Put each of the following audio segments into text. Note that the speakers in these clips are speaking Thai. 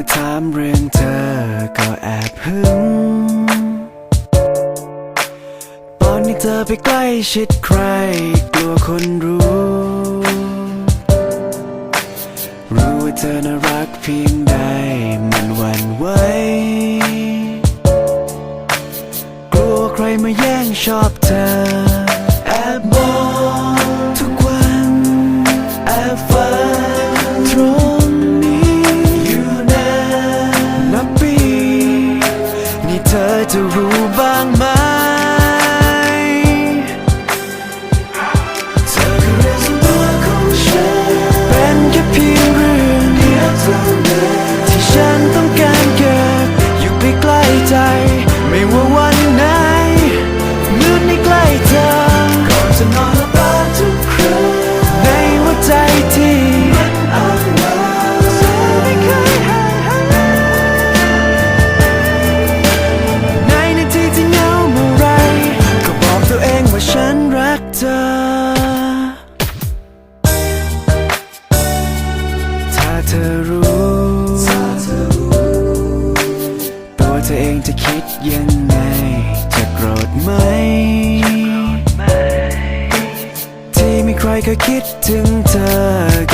มาถามเรื่องเธอก็แอบหึงตอนนี้เธอไปใกล้ชิดใคร กลัวคนรู้ รู้ว่าเธอน่ารักเพียงใดมันหวั่นไหวกลัวใครมาแย่งชอบเธอแอบมอง เธอรู้ตัวเธอเองจะคิดยังไง จะโกรธไหม ที่มีใครเคยคิดถึงเธอ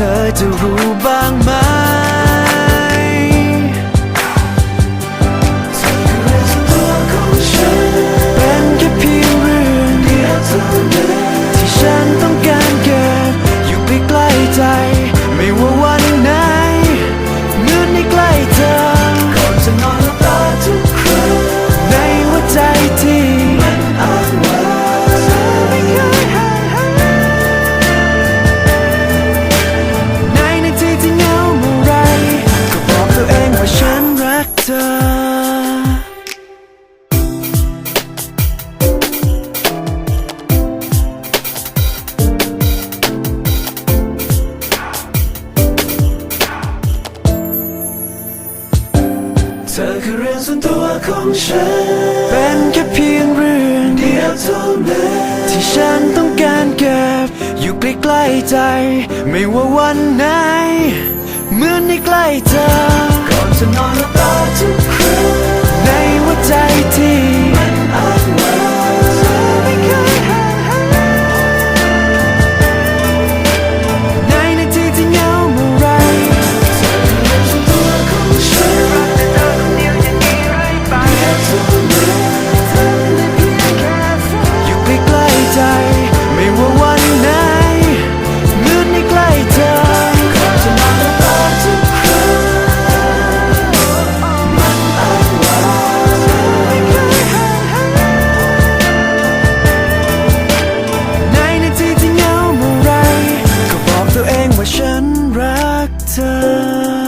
ธอจะรู้บ้างไหม อคือเรื่องส่วนตัวของฉัน เป็นแค่เพียงเรื่องเดียวเท่านั้นที่ฉันต้องการเก็บ อยู่ใกล้ๆใจ ไม่ว่าวันไหนเมื่อในใกล้เธอก่อนจะนอนหลับตาทุกครั้ง coração.